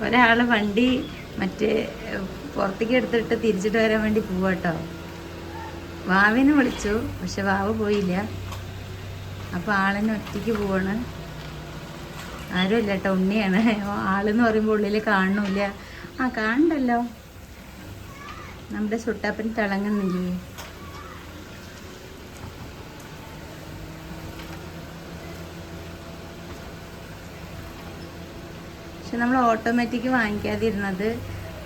ഒരാൾ വണ്ടി മറ്റേ പുറത്തേക്ക് എടുത്തിട്ട് തിരിച്ചിട്ട് വരാൻ വേണ്ടി പോവാട്ടോ. വാവിനെ വിളിച്ചു പക്ഷെ വാവ് പോയില്ല. അപ്പോൾ ആളിനെ ഒറ്റയ്ക്ക് പോവാണ്. ആരുമില്ല കേട്ടോ ഉണ്ണിയാണ്. ആളെന്ന് പറയുമ്പോൾ ഉള്ളിൽ കാണുന്നില്ല ആ കാണണ്ടല്ലോ. നമ്മുടെ സുട്ടാപ്പൻ തിളങ്ങുന്നില്ലേ? പക്ഷെ നമ്മൾ ഓട്ടോമാറ്റിക് വാങ്ങിക്കാതിരുന്നത്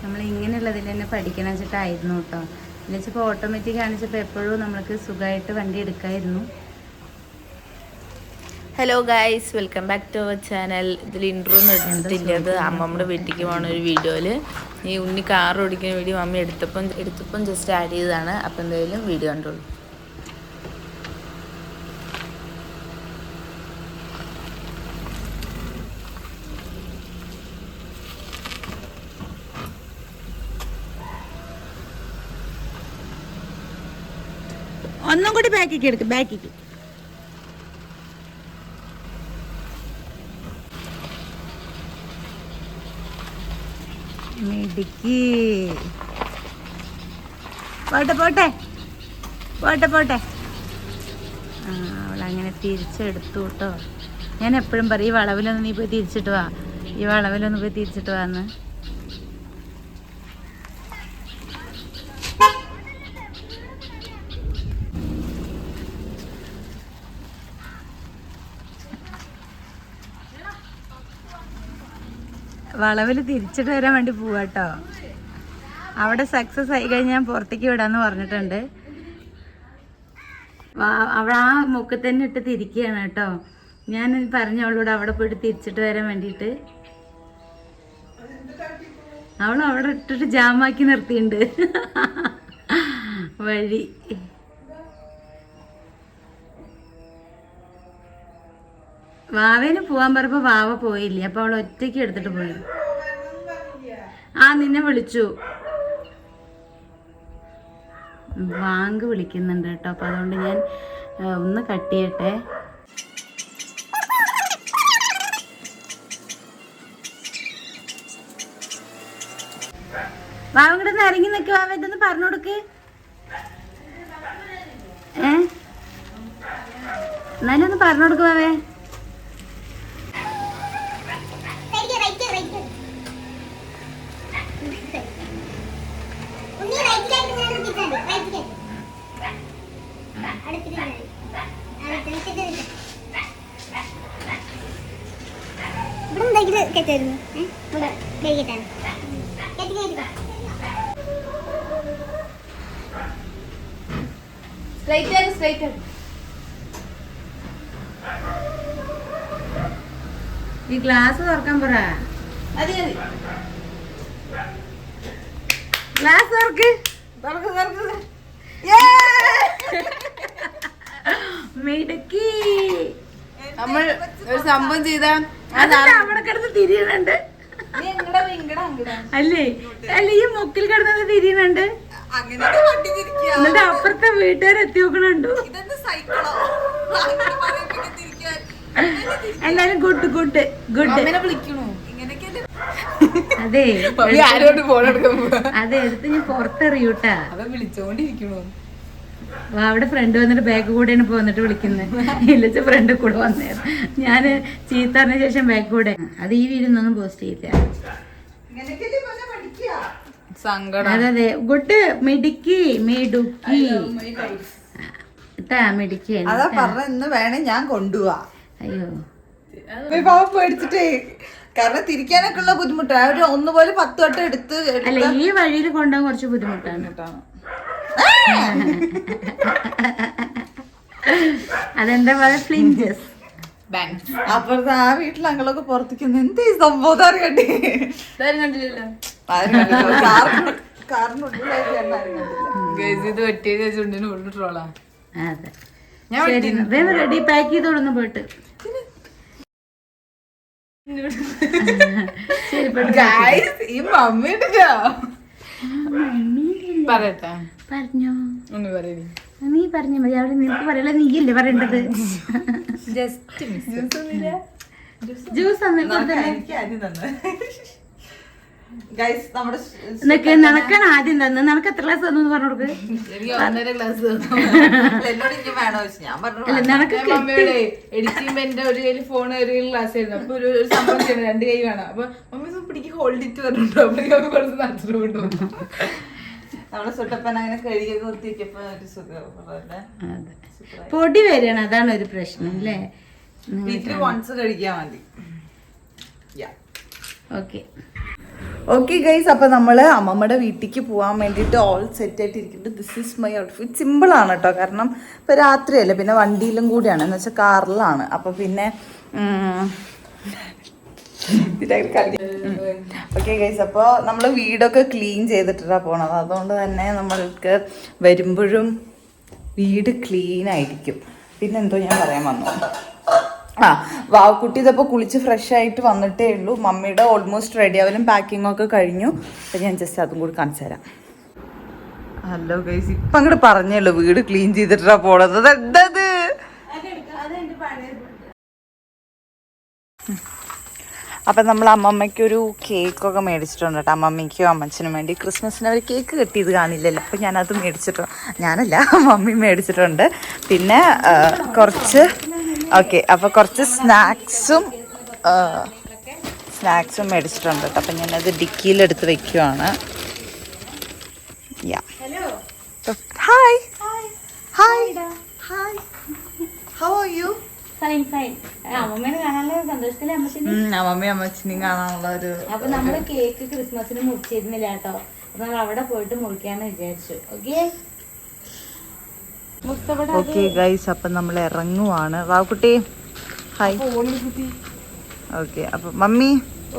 നമ്മൾ ഇങ്ങനെയുള്ളതിൽ തന്നെ പഠിക്കണം വെച്ചിട്ടായിരുന്നു കേട്ടോ. എന്നുവെച്ചപ്പോൾ ഓട്ടോമാറ്റിക് കാണിച്ചപ്പോൾ എപ്പോഴും നമ്മൾക്ക് സുഖമായിട്ട് വണ്ടി എടുക്കായിരുന്നു. Hello guys welcome back to our channel ഇതിൽ ഇൻട്രോ ഒന്നും എടുത്തിട്ടില്ല. അത് അമ്മമ്മയുടെ വീട്ടിലേക്ക് പോകണ ഒരു വീഡിയോയിൽ ഈ ഉണ്ണി കാർ ഓടിക്കുന്ന വീഡിയോ മമ്മി എടുത്തപ്പം എടുത്തപ്പം ജസ്റ്റ് ആഡ് ചെയ്തതാണ്. അപ്പം എന്തായാലും വീഡിയോ കണ്ടോളൂ. ഒന്നും കൂടി ബാക്കിക്ക് എടുക്കും ബാക്കിക്ക്. മിടുക്കി. പോട്ടെ പോട്ടെ. പോട്ടെ പോട്ടെ. ആ അവളങ്ങനെ തിരിച്ചെടുത്തു കേട്ടോ ഞാൻ എപ്പോഴും പറയും ഈ വളവിലൊന്ന് നീ പോയി തിരിച്ചിട്ട് വാ. ഈ വളവിലൊന്ന് പോയി തിരിച്ചിട്ട് വാന്ന് വളവിൽ തിരിച്ചിട്ട് വരാൻ വേണ്ടി പോവാട്ടോ അവിടെ സക്സസ് ആയി കഴിഞ്ഞാൽ പുറത്തേക്ക് വിടാന്ന് പറഞ്ഞിട്ടുണ്ട്. അവിടെ ആ മുക്കിൽ തന്നെ ഇട്ട് തിരിക്കുകയാണ് കേട്ടോ ഞാൻ പറഞ്ഞു അവളോട് അവിടെ പോയിട്ട് തിരിച്ചിട്ട് വരാൻ വേണ്ടിയിട്ട്. അവൾ അവിടെ ഇട്ടിട്ട് ജാമാക്കി നിർത്തിയിട്ടുണ്ട്. വഴി. വാവേന് പോവാൻ പറഞ്ഞപ്പോ വാവ പോയില്ല അപ്പൊ അവൾ ഒറ്റയ്ക്ക് എടുത്തിട്ട് പോയി. ആ നിന്നെ വിളിച്ചു. വാങ്ക് വിളിക്കുന്നുണ്ട് കേട്ടോ അപ്പൊ അതുകൊണ്ട് ഞാൻ ഒന്ന് കട്ട് ചെയ്യട്ടെ. വാവ കിടന്ന് ഇറങ്ങി നിൽക്ക് വാവ ഇതൊന്ന് പറഞ്ഞു കൊടുക്ക്. ഏ? എന്നാലും ഒന്ന് പറഞ്ഞു കൊടുക്ക് വാവേ ഈ ഗ്ലാസ് തുറക്കാൻ പറ. ഗ്ലാസ് തുറക്ക്. തുറക്ക് തുറക്ക് മിടുക്കി. നമ്മൾ ഒരു സംഭവം ചെയ്ത അവിടെ കിടന്ന് തിരിയണുണ്ട്? അല്ലേ? അല്ല ഈ മുക്കിൽ കിടന്നത് തിരിയണുണ്ട്? എന്നിട്ട് അപ്പുറത്തെ വീട്ടുകാർ എത്തി സൈക്കിളോ എന്തായാലും ഗുഡ് ഗുഡ് ഗുഡ് വിളിക്കണു? അതെ ആരോട് ഫോൺ അതെ എടുത്ത് ഞാൻ പുറത്തെറിയൂട്ടാ. വിളിച്ചോണ്ടിരിക്കണു. അവിടെ ഫ്രണ്ട് വന്നിട്ട് ബാഗ് കൂടെയാണ് ഇപ്പൊ വന്നിട്ട് വിളിക്കുന്നത് ഇല്ലച്ച ഫ്രണ്ട് കൂടെ വന്നേ ഞാൻ ചീത്തറിന് ശേഷം ബാഗ് കൂടെ. അത് ഈ വീടിന്നൊന്നും പോസ്റ്റ് ചെയ്യില്ല അതെ ഗുഡ് മിടുക്കി മിടുക്കി. ഇട്ടാ മിടുക്കി അതാ പറഞ്ഞ ഇന്ന് വേണേ ഞാൻ കൊണ്ടുപോവാ അയ്യോ. പാവ പേടിച്ചിട്ടേ. കാരണം തിരിക്കാനൊക്കെ ഉള്ള ബുദ്ധിമുട്ടാണ് അവർ ഒന്നുപോലെ പത്ത് വട്ടം എടുത്ത് അല്ല ഈ വഴിയിൽ കൊണ്ടുപോകാൻ കുറച്ച് ബുദ്ധിമുട്ടാണ്. അതെന്താ പറയാ? ഫ്ലിഞ്ചസ്. ബാങ്ക് അപ്പുറത്തെ ആ വീട്ടിൽ അങ്ങളൊക്കെ പുറത്തേക്ക് എന്ത് ഈ സംഭവം അറിയണ്ടേ കണ്ടില്ലല്ലോ? ഇത് വെട്ടിയത് ചുണ്ടിന് ഉള്ളു ട്രോളാ. അതെ. ശരി വേഗം റെഡി പാക്ക് ചെയ്തോളൊന്ന് പോയിട്ട്. ശരി ഈ പറയട്ടെ. പറഞ്ഞോ. ഒന്ന് നീ. പറഞ്ഞ മതി. അവിടെ നിനക്ക് പറയല നീയല്ലേ പറയേണ്ടത്? ജസ്റ്റ് ജ്യൂസ് ജ്യൂസ് തന്നെ. നിനക്ക് നടക്കാൻ ആദ്യം തന്നെ നിനക്ക് എത്ര ക്ലാസ് തന്നു പറഞ്ഞു കൊടുക്ക്? നിനക്ക് മമ്മിയുടെ എഡിറ്റ് എന്റെ ഒരു കയ്യിൽ ഫോൺ ഒരു ഗ്ലാസ് ആയിരുന്നു. അപ്പൊ ഒരു സംഭവം ചെയ്യണം. രണ്ട് കൈ വേണം. അപ്പൊ മമ്മി പിടിക്ക് ഹോൾഡ് ഇറ്റ് പറഞ്ഞിട്ടോ അപ്പൊ കുറച്ച് നടത്തിട്ട് കൊണ്ടുപോകും നമ്മുടെ സുട്ടപ്പൻ അങ്ങനെ കഴുകിയൊക്കെ ഒരു സുഖം. പൊടി വരണം അതാണ് ഒരു പ്രശ്നം അല്ലേ? വീട്ടിൽ വൺസ് കഴിക്കാൻ മതി. ഓക്കെ ഓക്കെ ഗൈസ് അപ്പോൾ നമ്മൾ അമ്മമ്മയുടെ വീട്ടിലേക്ക് പോകാൻ വേണ്ടിയിട്ട് ഓൾ സെറ്റ് ആയിട്ട് ഇരിക്കുന്നുണ്ട് this is my outfit simple ആണ് കേട്ടോ കാരണം ഇപ്പൊ രാത്രിയല്ലേ പിന്നെ വണ്ടിയിലും കൂടിയാണ്. എന്ന് വെച്ചാൽ കാറിലാണ്. അപ്പോൾ പിന്നെ ഓക്കെ ഗൈസ് അപ്പോൾ നമ്മൾ വീടൊക്കെ ക്ലീൻ ചെയ്തിട്ടാണ് പോണത്. അതുകൊണ്ട് തന്നെ നമ്മൾക്ക് വരുമ്പോഴും വീട് ക്ലീൻ ആയിരിക്കും. പിന്നെന്തോ ഞാൻ പറയാൻ വന്നു. ആ വാവക്കുട്ടി ഇതപ്പോൾ കുളിച്ച് ഫ്രഷ് ആയിട്ട് വന്നിട്ടേ ഉള്ളൂ. മമ്മിയുടെ ഓൾമോസ്റ്റ് റെഡി ആവലും പാക്കിംഗ് ഒക്കെ കഴിഞ്ഞു. അപ്പം ഞാൻ ജസ്റ്റ് അതും കൂടി കാണിച്ചു തരാം. ഹലോ ഗൈസ് ഇപ്പം അങ്ങോട്ട് പറഞ്ഞേ ഉള്ളൂ. വീട് ക്ലീൻ ചെയ്തിട്ടാ പോണത്. അതെന്തത് അപ്പം നമ്മൾ അമ്മമ്മയ്ക്കൊരു കേക്കൊക്കെ മേടിച്ചിട്ടുണ്ട് കേട്ടോ. അമ്മമ്മയ്ക്കും അമ്മച്ചനും വേണ്ടി. ക്രിസ്മസിന് അവർ കേക്ക് കിട്ടിയത് കാണില്ലല്ലോ. അപ്പം ഞാനത് മേടിച്ചിട്ടുണ്ട് ഞാനല്ല മമ്മി മേടിച്ചിട്ടുണ്ട്. പിന്നെ കുറച്ച് ഓക്കെ അപ്പോൾ കുറച്ച് സ്നാക്സും സ്നാക്സും മേടിച്ചിട്ടുണ്ട് കേട്ടോ. അപ്പം ഞാനത് ഡിക്കിയിലെടുത്ത് വെക്കുവാണ്. Yeah hi hi hi how are you fine fine അമ്മമ്മേനെ കാണാനുള്ള സന്തോഷത്തിലെ അമ്മച്ചിന്. അമ്മമ്മയും അമ്മച്ചിനെയും കാണാനുള്ള ഒരു അപ്പൊ നമ്മൾ കേക്ക് ക്രിസ്മസിന് മുറിച്ചിരുന്നില്ല കേട്ടോ. അപ്പൊ നമ്മൾ അവിടെ പോയിട്ട് മുറിക്കാന്ന് വിചാരിച്ചു. ഓക്കെ ഓക്കെ ഗൈസ് അപ്പം നമ്മൾ ഇറങ്ങുവാണ്. വാക്കുട്ടി ഹായ് ഓക്കെ അപ്പം മമ്മി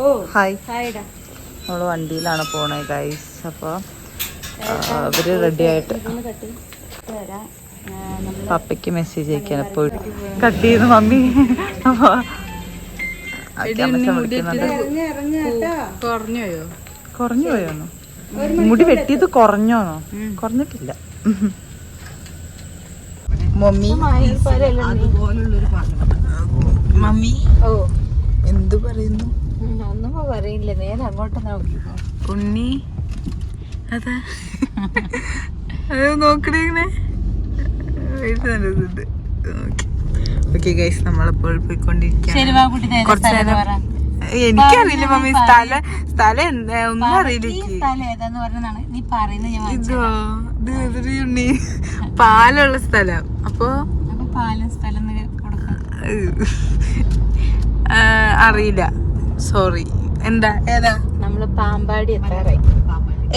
ഓ ഹായ് ഹായ്ഡാ നമ്മൾ വണ്ടിയിലാണ് പോണേ ഗൈസ് അപ്പോൾ അവർ റെഡി ആയിട്ട്. പപ്പയ്ക്ക് മെസ്സേജ് അയക്കാൻ അപ്പോൾ കട്ട്. ചെയ്ത് മമ്മി അപ്പോൾ കുറഞ്ഞു പോയോന്നോ മുടി വെട്ടിയത് കുറഞ്ഞോന്നോ കുറഞ്ഞിട്ടില്ല. മമ്മി. മമ്മി? ഓ. എന്ത് പറയുന്നു? ഒന്നും പറയില്ല. നേരെ അങ്ങോട്ട് നോക്കിക്കോ ഉണ്ണി? അതാ. അത് നോക്കണേ ഓക്കെ ഗൈസ് നമ്മളപ്പോൾ പോയിക്കൊണ്ടിരിക്കുകയാണ്. വാക്കുട്ടി കുറച്ച് നേരം എനിക്കറിയില്ല മമ്മി സ്ഥല സ്ഥലം എന്താ? ഒന്നും അറിയില്ല ഇതോ ഉണ്ണി. പാലുള്ള സ്ഥലം. അപ്പോ അപ്പൊ പാലം സ്ഥലം കൊടുക്കാം. ആ, അറിയില്ല. സോറി എന്താ? ഏതാ? നമ്മൾ പാമ്പാടി എത്താറായി.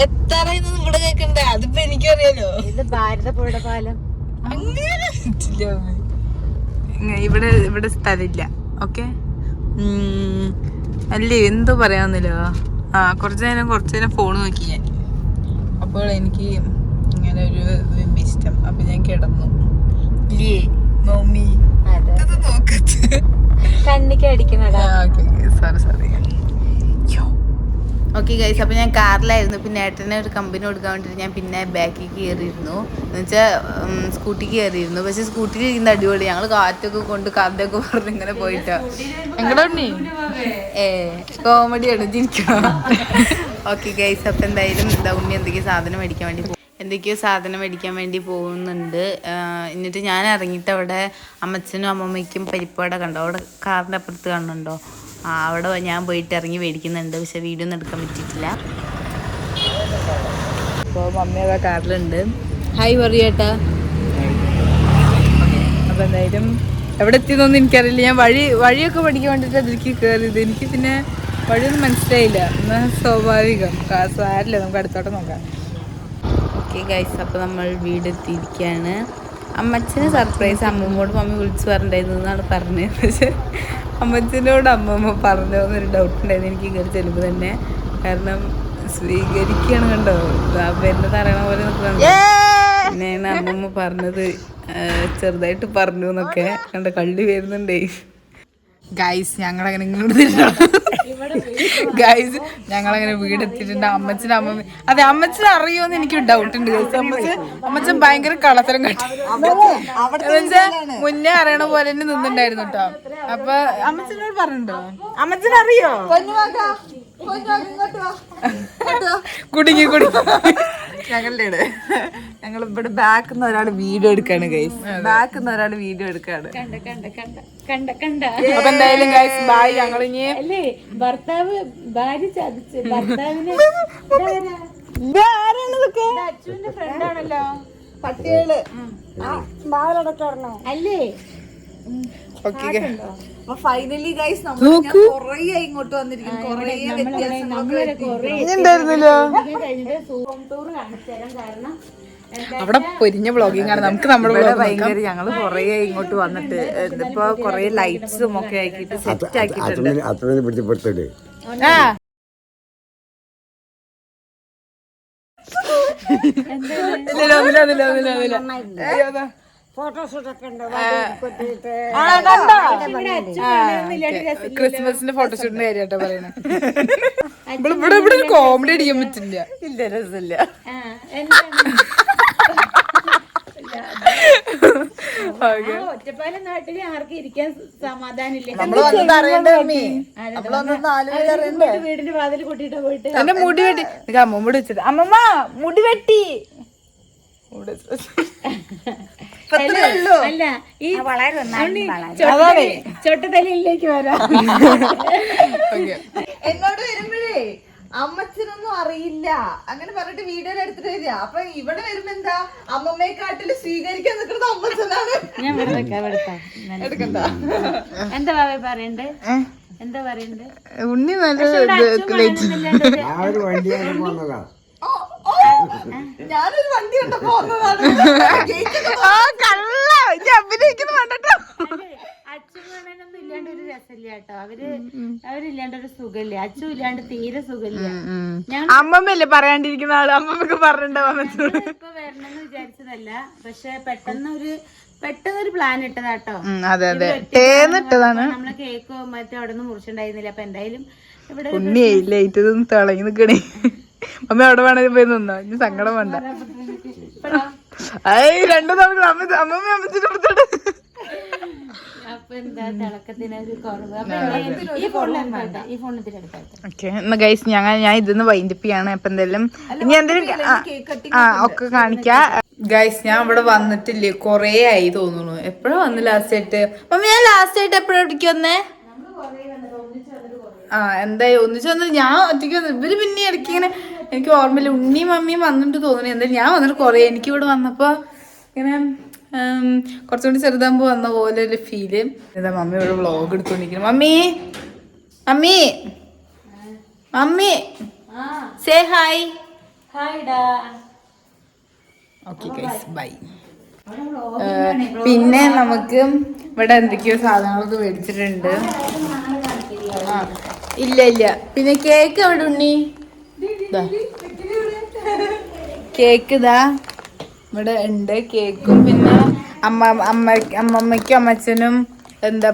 എത്താറായി ഇവിടെ കേക്കണ്ടേ? അതിപ്പോ എനിക്കറിയാലോ. ഇത് ഭാരതപ്പുഴ പാലം. അങ്ങനെ ഇവിടെ ഇവിടെ സ്ഥലമില്ല. ഓക്കെ അല്ലേ എന്തോ പറയാന്നില്ലോ ആ കുറച്ചു നേരം കുറച്ചു നേരം ഫോൺ നോക്കി ഞാൻ. അപ്പോൾ എനിക്ക് ഇങ്ങനെ ഒരു ഇഷ്ടം. അപ്പൊ ഞാൻ കിടന്നു. ഇല്ലേ മമ്മി നോക്കത്ത് കണ്ണിക്ക് അടിക്കണടാ സോറി സോറി ഓക്കെ ഗൈസ് അപ്പോൾ ഞാൻ കാറിലായിരുന്നു. പിന്നെ ഏട്ടനെ ഒരു കമ്പനി കൊടുക്കാൻ വേണ്ടിയിട്ട് ഞാൻ പിന്നെ ബാക്കിൽ കയറിയിരുന്നു എന്ന് വെച്ചാൽ സ്കൂട്ടി കയറിയിരുന്നു പക്ഷെ സ്കൂട്ടിയിൽ ഇരിക്കുന്ന അടിപൊളി. ഞങ്ങൾ കാറ്റൊക്കെ കൊണ്ട് കഥയൊക്കെ പറഞ്ഞ് ഇങ്ങനെ പോയിട്ടോ. എങ്ങടെ ഉണ്ണി ഏ കോമഡിയാണ് ചിരിക്കണം ഓക്കെ ഗൈസ് അപ്പം എന്തായാലും എന്താ ഉണ്ണി എന്തൊക്കെയോ സാധനം മേടിക്കാൻ വേണ്ടി പോകും എന്തൊക്കെയോ സാധനം മേടിക്കാൻ വേണ്ടി പോകുന്നുണ്ട്. എന്നിട്ട് ഞാൻ ഇറങ്ങിയിട്ട് അവിടെ അമ്മച്ചനും അമ്മമ്മയ്ക്കും പരിപ്പട കണ്ടോ? അവിടെ കാറിന്റെ അപ്പുറത്ത് കാണുന്നുണ്ടോ? അവിടെ ഞാൻ പോയിട്ട് ഇറങ്ങി മേടിക്കുന്നുണ്ട്. പക്ഷെ വീഡിയോ ഒന്നും എടുക്കാൻ പറ്റിയിട്ടില്ല. അപ്പോൾ മമ്മി അതാ കാറിലുണ്ട്. ഹായ് പറയട്ട അപ്പോൾ എന്തായാലും എവിടെ എത്തിയെന്നൊന്നും എനിക്കറിയില്ല. ഞാൻ വഴി വഴിയൊക്കെ പഠിക്കാൻ വേണ്ടിയിട്ട് അതിലേക്ക് കയറിയത്. എനിക്ക് പിന്നെ വഴിയൊന്നും മനസ്സിലായില്ല. എന്നാൽ സ്വാഭാവികം. സാരില്ല നമുക്ക് അടുത്തോട്ട് നോക്കാം. ഓക്കെ ഗൈസ് അപ്പോൾ നമ്മൾ വീടെത്തിയിരിക്കുകയാണ്. അമ്മച്ചന് സർപ്രൈസ് അമ്മമ്മോട് മമ്മി വിളിച്ചു പറഞ്ഞിട്ടുണ്ടായിരുന്നു. എന്നാണ് പറഞ്ഞത്. പക്ഷെ അമ്മച്ചനോട് അമ്മമ്മ പറഞ്ഞോ എന്നൊരു ഡൗട്ട് ഉണ്ടായിരുന്നു. എനിക്ക് കയറി ചെല്ലുമ്പോൾ തന്നെ. കാരണം സ്വീകരിക്കുകയാണ് കണ്ടോ? വരുന്നത് അറിയണ പോലെ പിന്നെയാണ് അമ്മമ്മ പറഞ്ഞത്. ചെറുതായിട്ട് പറഞ്ഞു എന്നൊക്കെ. കണ്ട കള്ളി വരുന്നുണ്ടേ. ഗൈസ് ഞങ്ങളങ്ങനെ ഇങ്ങോട്ട് ഗൈസ് ഞങ്ങളങ്ങനെ വീടെത്തിയിട്ടുണ്ട് അമ്മച്ചനും അമ്മ അതെ അമ്മച്ചൻ അറിയുമെന്ന് എനിക്ക് ഡൗട്ട് ഉണ്ട്. ഗൈസ് അമ്മച്ചൻ അമ്മച്ചൻ ഭയങ്കര കളത്തരം കട്ടി. മുന്നേ അറിയണ പോലെ തന്നെ നിന്നുണ്ടായിരുന്നു കേട്ടോ അപ്പൊ അമ്മച്ചനോട് പറഞ്ഞിട്ടുണ്ടോ? അമ്മച്ചൻ അറിയോ? കുടുങ്ങി കുടുങ്ങി. ഞങ്ങളുടെ ഞങ്ങൾ ഇവിടെ ബാക്കിൽ നിന്ന് ഒരാൾ വീഡിയോ എടുക്കാണ് ഗൈസ് ബാക്കിൽ നിന്ന് ഒരാൾ വീഡിയോ എടുക്കാണ്. അപ്പൊ എന്തായാലും ഗൈസ് ബായ് ഞങ്ങൾ ഇനി അല്ലേ? ഭർത്താവ് ഭാര്യ ചതിച്ച്. ഭർത്താവിന് ആരാണിതൊക്കെ അച്ഛന്റെ ഫ്രണ്ടാണല്ലോ പട്ടികൾ. അല്ലേ? അപ്പൊ ഫൈനലി ഗൈസ് നമ്മൾ കൊറേ ഇങ്ങോട്ട് വന്നിരിക്കും കൊറേ വ്യത്യാസങ്ങളൊക്കെ കാരണം അവിടെ പൊരിഞ്ഞ വ്ളോഗിംഗ് ആണ്. നമുക്ക് നമ്മുടെ ഭയങ്കര ഞങ്ങൾ കൊറേ ഇങ്ങോട്ട് വന്നിട്ട്. ഇതിപ്പോ കൊറേ ലൈറ്റ്സും ഒക്കെ ആക്കിയിട്ട് സെറ്റ് ആക്കിയിട്ടുണ്ട്. അത്രയും അത്രയും പിടിച്ചപ്പെടുത്തത് ആ. ഇല്ലില്ല, ക്രിസ്മസിന്റെ ഫോട്ടോഷൂട്ടിന്റെ പറയണേ. ഇവിടെ ഇവിടെ ഒരു കോമഡി അടിക്കാൻ പറ്റില്ല. ഇല്ല രസമില്ല. ഒറ്റപ്പാലം നാട്ടിൽ ആർക്കും ഇരിക്കാൻ അറിയണ്ടേ വീടിന്റെ വാതിൽ കൂട്ടിട്ട് പോയിട്ട് എന്റെ മുടി വെട്ടി. അമ്മമ്മ മുടി വെട്ടി മുടി വെച്ചത്. ഇപ്പൊ ഇത്രയേ ഉള്ളൂ. അല്ല ഈ. ചൊട്ടത്തലയിലേക്ക് വരാം. എന്നോട് വരുമ്പോഴേ അമ്മച്ചനൊന്നും അറിയില്ല. അങ്ങനെ പറഞ്ഞിട്ട് വീഡിയോ എടുത്തിട്ട് വരിക. അപ്പൊ ഇവിടെ വരുമ്പോ എന്താ? അമ്മമ്മയെ കാട്ടിൽ സ്വീകരിക്കാൻ നിൽക്കുന്നത് അമ്മച്ചനാണ്. ഞാൻ എടുക്കണ്ട. എന്താ പറയണ്ടേ? എന്താ പറയണ്ടേ? ഉണ്ണി നല്ല ഞാനൊരു വണ്ടി കണ്ടപ്പോ കള്ള. ഇജ്ജ് അഭിനയിക്കുന്നു അതെ, ഇല്ലാണ്ട് ഒരു രസമില്ല കേട്ടോ. അവർ അവരില്ലാണ്ട് ഒരു സുഖമില്ല. അച്ഛൻ ഇല്ലാണ്ട് തീരെ സുഖമില്ല. ഞാൻ അമ്മമ്മല്ലേ പറയാണ്ടിരിക്കുന്ന ആൾ? അമ്മമ്മക്ക് പറഞ്ഞിട്ടുണ്ടാവാൻ പറ്റുള്ളൂ ഇപ്പൊ വരണമെന്ന് വിചാരിച്ചതല്ല. പക്ഷെ പെട്ടെന്ന് ഒരു പെട്ടെന്ന് ഒരു പ്ലാൻ ഇട്ടതാട്ടോ അതെ അതെ. തേന്നിട്ടതാണ് നമ്മളെ കേക്കോ മറ്റേ അവിടെ നിന്ന് മുറിച്ചുണ്ടായിരുന്നില്ല. അപ്പൊ എന്തായാലും ഇവിടെ ഇതൊന്നും തിളങ്ങി നിക്കണേ. അമ്മ അവിടെ വേണേലും പോയി നിന്നോ. ഇനി സങ്കടം വേണ്ട. ഏയ് രണ്ടു തവണ അമ്മ അമ്മമ്മ അമ്മച്ചിട്ട് ഗൈസ് ഞങ്ങൾ ഞാൻ ഇതിന്ന് വൈൻഡപ്പ് ചെയ്യാണ്. അപ്പൊ എന്തെങ്കിലും ഇനി എന്തെങ്കിലും ആ, ആ ഒക്കെ കാണിക്കാം. ഗൈസ് ഞാൻ ഇവിടെ വന്നിട്ടില്ലേ? കൊറേ ആയി തോന്നുന്നു. എപ്പോഴാ വന്ന് ലാസ്റ്റ് ആയിട്ട്? മമ്മി ഞാൻ ലാസ്റ്റ് ആയിട്ട് എപ്പോഴാ ഇവിടേക്ക് വന്നേ? ആ എന്തായി? ഒന്നിച്ച് വന്നത് ഞാൻ ഒറ്റയ്ക്ക് വന്നു ഇവർ പിന്നെ ഇടയ്ക്ക് ഇങ്ങനെ എനിക്ക് ഓർമ്മയില്ല. ഉണ്ണിയും മമ്മിയും വന്നിട്ട് തോന്നുന്നു. എന്തായാലും ഞാൻ വന്നിട്ട് കുറേ എനിക്ക് ഇവിടെ വന്നപ്പോ ഇങ്ങനെ കുറച്ചുകൂടി ചെറുതാകുമ്പോ വന്ന പോലെ ഒരു ഫീൽ എന്താ മമ്മി ഇവിടെ vlog എടുത്തോണ്ടിരിക്കുന്നു. Mummy mummy mummy say hi okay guys bye പിന്നെ നമുക്ക് ഇവിടെ എന്തൊക്കെയോ സാധനങ്ങളൊക്കെ മേടിച്ചിട്ടുണ്ട്. ആ. ഇല്ല ഇല്ല. പിന്നെ കേക്ക് എവിടെ ഉണ്ണി. കേക്ക് ഇതാ ഇവിടെ. ഉണ്ട് കേക്കും പിന്നെ അമ്മ അമ്മ അമ്മമ്മയ്ക്കും അമ്മച്ചനും എന്താ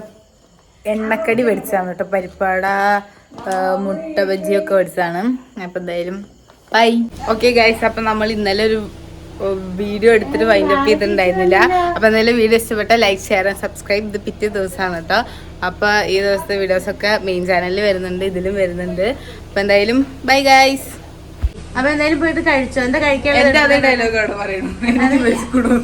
എണ്ണക്കടി മേടിച്ചാണ് കേട്ടോ. പരിപ്പാട മുട്ട ബജിയൊക്കെ മേടിച്ചാണ് അപ്പം എന്തായാലും ബൈ ഓക്കെ ഗൈസ് അപ്പം നമ്മൾ ഇന്നലെ ഒരു വീഡിയോ എടുത്തിട്ട് വൈൻഡ് അപ്പ് ചെയ്തിട്ടുണ്ടായിരുന്നില്ല. അപ്പോൾ എന്തായാലും വീഡിയോ ഇഷ്ടപ്പെട്ട ലൈക്ക് ഷെയർ സബ്സ്ക്രൈബ് ഇത് പിറ്റേ ദിവസമാണ് കേട്ടോ. അപ്പോൾ ഈ ദിവസത്തെ വീഡിയോസൊക്കെ മെയിൻ ചാനലിൽ വരുന്നുണ്ട് ഇതിലും വരുന്നുണ്ട്. അപ്പോൾ എന്തായാലും ബൈ ഗൈസ് അപ്പൊ എന്തായാലും പോയിട്ട് കഴിച്ചോ? എന്താ കഴിക്കാൻ എന്റെ അതേ ഡയലോഗ് അവിടെ പറയണു എനിക്ക് വിശക്കുണു